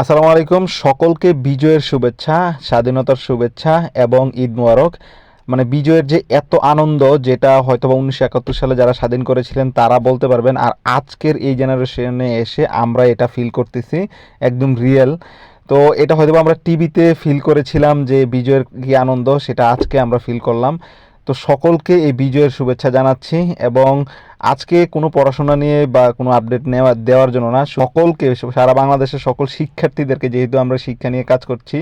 আসসালামু আলাইকুম। সকলকে বিজয়ের শুভেচ্ছা, স্বাধীনতার শুভেচ্ছা এবং ঈদ মোবারক। মানে বিজয়ের যে এত আনন্দ, যেটা হয়তো বা উনিশশো একাত্তর সালে যারা স্বাধীন করেছিলেন, তারা বলতে পারবেন, আর আজকের এই জেনারেশনে এসে আমরা এটা ফিল করতেছি, একদম রিয়েল তো এটা হয়তো আমরা টিভিতে ফিল করেছিলাম যে বিজয়ের কি আনন্দ, সেটা আজকে আমরা ফিল করলাম। তো সকলকে এই বিজয়ের শুভেচ্ছা জানাচ্ছি এবং আজকে কোনো পড়াশোনা নিয়ে বা কোনো আপডেট নেওয়া, দেওয়ার জন্য না, সকলকে, সারা বাংলাদেশের সকল শিক্ষার্থীদেরকে, যেহেতু আমরা শিক্ষা নিয়ে কাজ করছি,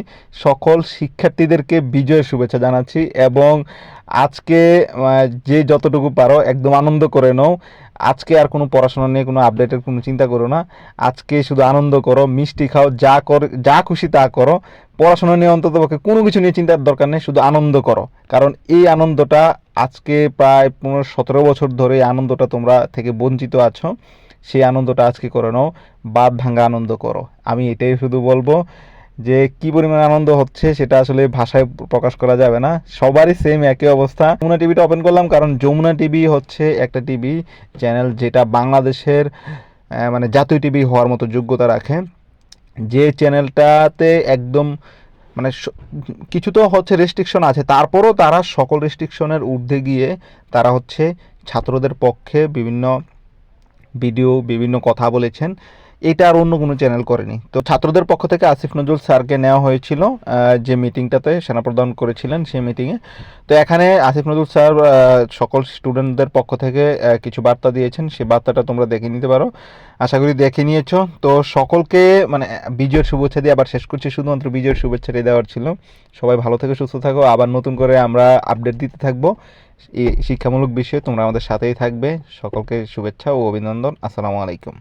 সকল শিক্ষার্থীদেরকে বিজয়ের শুভেচ্ছা জানাচ্ছি এবং আজকে যে যতটুকু পারো একদম আনন্দ করে নাও। আজকে আর কোনো পড়াশোনা নিয়ে কোনো আপডেটের কোনো চিন্তা করো না। আজকে শুধু আনন্দ করো, মিষ্টি খাও, যা কর, যা খুশি তা করো। পড়াশোনা নিয়ে অন্তত পক্ষে কোনো কিছু নিয়ে চিন্তার দরকার নেই, শুধু আনন্দ করো। কারণ এই আনন্দটা আজকে প্রায় পনেরো সতেরো বছর ধরে আনন্দটা তোমরা থেকে বঞ্চিত আছো, সেই আনন্দটা আজকে করে নাও, বাদ ভাঙ্গা আনন্দ করো। আমি এটাই শুধু বলব যে, কি পরিমাণ আনন্দ হচ্ছে সেটা আসলে ভাষায় প্রকাশ করা যাবে না। সবারই সেম একই অবস্থা। যমুনা টিভিটা ওপেন করলাম কারণ যমুনা টিভি হচ্ছে একটা টিভি চ্যানেল যেটা বাংলাদেশের মানে জাতীয় টিভি হওয়ার মতো যোগ্যতা রাখে। যে চ্যানেলটাতে একদম মানে কিছু তো হচ্ছে রেস্ট্রিকশন আছে। তারপরও তারা সকল রেস্ট্রিকশনের ঊর্ধ্বে গিয়ে তারা হচ্ছে ছাত্রদের পক্ষে বিভিন্ন ভিডিও বিভিন্ন কথা বলেছেন। এটা আর অন্য কোনো চ্যানেল করেনি। তো ছাত্রদের পক্ষ থেকে আসিফ নজরুল স্যারকে নেওয়া হয়েছিল যে মিটিংটাতে সেনাপ্রদান করেছিলেন সেই মিটিংয়ে তো এখানে আসিফ নজরুল স্যার সকল স্টুডেন্টদের পক্ষ থেকে কিছু বার্তা দিয়েছেন। সেই বার্তাটা তোমরা দেখে নিতে পারো। আশা করি দেখে নিয়েছো। তো সকলকে মানে বিজয়ের শুভেচ্ছা দিয়ে আবার শেষ করছি। শুধুমাত্র বিজয়ের শুভেচ্ছাটাই দেওয়ার ছিল। সবাই ভালো থেকে, সুস্থ থাকো। আবার নতুন করে আমরা আপডেট দিতে থাকব। এই শিক্ষামূলক বিষয়ে তোমরা আমাদের সাথেই থাকবে। সকলকে শুভেচ্ছা ও অভিনন্দন। আসসালামু আলাইকুম।